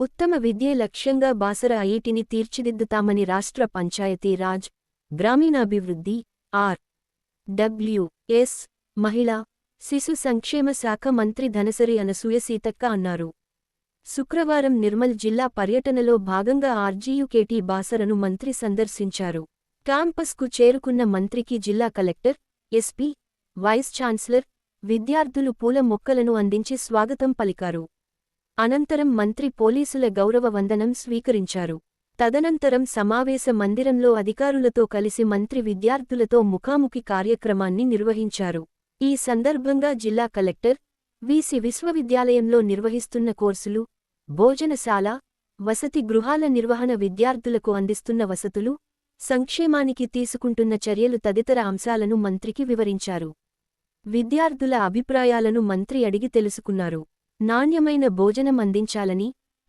ఉత్తమ విద్యే లక్ష్యంగా బాసర ఐఐటిని తీర్చిదిద్దుతామని రాష్ట్ర పంచాయతీ రాజ్ గ్రామీణాభివృద్ధి ఆర్. డబ్ల్యూ. ఎస్. మహిళా శిశు సంక్షేమ శాఖ మంత్రి ధనసరి అనసూయ సీతక్క అన్నారు. శుక్రవారం నిర్మల్ జిల్లా పర్యటనలో భాగంగా ఆర్జీయుకేటీ బాసరను మంత్రి సందర్శించారు. క్యాంపస్కు చేరుకున్న మంత్రికి జిల్లా కలెక్టర్ ఎస్పీ వైస్ ఛాన్సలర్ విద్యార్థులు పూల మొక్కలను అందించి స్వాగతం పలికారు. అనంతరం మంత్రి పోలీసుల గౌరవ వందనం స్వీకరించారు. తదనంతరం సమావేశ మందిరంలో అధికారులతో కలిసి మంత్రి విద్యార్థులతో ముఖాముఖి కార్యక్రమాన్ని నిర్వహించారు. ఈ సందర్భంగా జిల్లా కలెక్టర్ వీసి విశ్వవిద్యాలయంలో నిర్వహిస్తున్న కోర్సులు భోజనశాల వసతి గృహాల నిర్వహణ విద్యార్థులకు అందిస్తున్న వసతులు సంక్షేమానికి తీసుకుంటున్న చర్యలు తదితర అంశాలను మంత్రికి వివరించారు. విద్యార్థుల అభిప్రాయాలను మంత్రి అడిగి తెలుసుకున్నారు. నాణ్యమైన భోజనం అందించాలని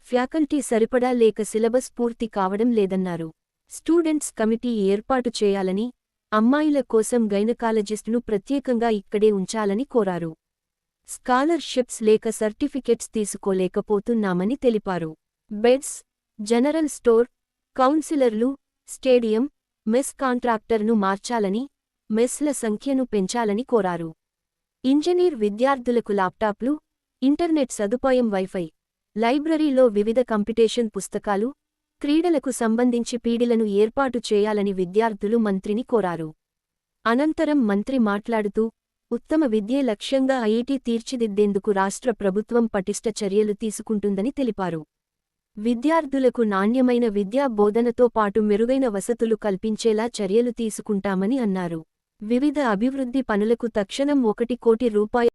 ఫ్యాకల్టీ సరిపడా లేక సిలబస్ పూర్తి కావడం లేదన్నారు. స్టూడెంట్స్ కమిటీ ఏర్పాటు చేయాలని అమ్మాయిల కోసం గైనకాలజిస్టును ప్రత్యేకంగా ఇక్కడే ఉంచాలని కోరారు. స్కాలర్షిప్స్ లేక సర్టిఫికెట్స్ తీసుకోలేకపోతున్నామని తెలిపారు. బెడ్స్ జనరల్ స్టోర్ కౌన్సిలర్లు స్టేడియం మెస్ కాంట్రాక్టర్ను మార్చాలని మెస్ల సంఖ్యను పెంచాలని కోరారు. ఇంజనీర్ విద్యార్థులకు ల్యాప్టాప్లు ఇంటర్నెట్ సదుపాయం వైఫై. లైబ్రరీలో వివిధ కంపిటేషన్ పుస్తకాలు క్రీడలకు సంబంధించి పీడిలను ఏర్పాటు చేయాలని విద్యార్థులు మంత్రిని కోరారు. అనంతరం మంత్రి మాట్లాడుతూ ఉత్తమ విద్యే లక్ష్యంగా ఐఐటి తీర్చిదిద్దేందుకు రాష్ట్ర ప్రభుత్వం పటిష్ట చర్యలు తీసుకుంటుందని తెలిపారు. విద్యార్థులకు నాణ్యమైన విద్యా బోధనతో పాటు మెరుగైన వసతులు కల్పించేలా చర్యలు తీసుకుంటామని అన్నారు. వివిధ అభివృద్ధి పనులకు తక్షణం ఒకటి కోటి రూపాయలు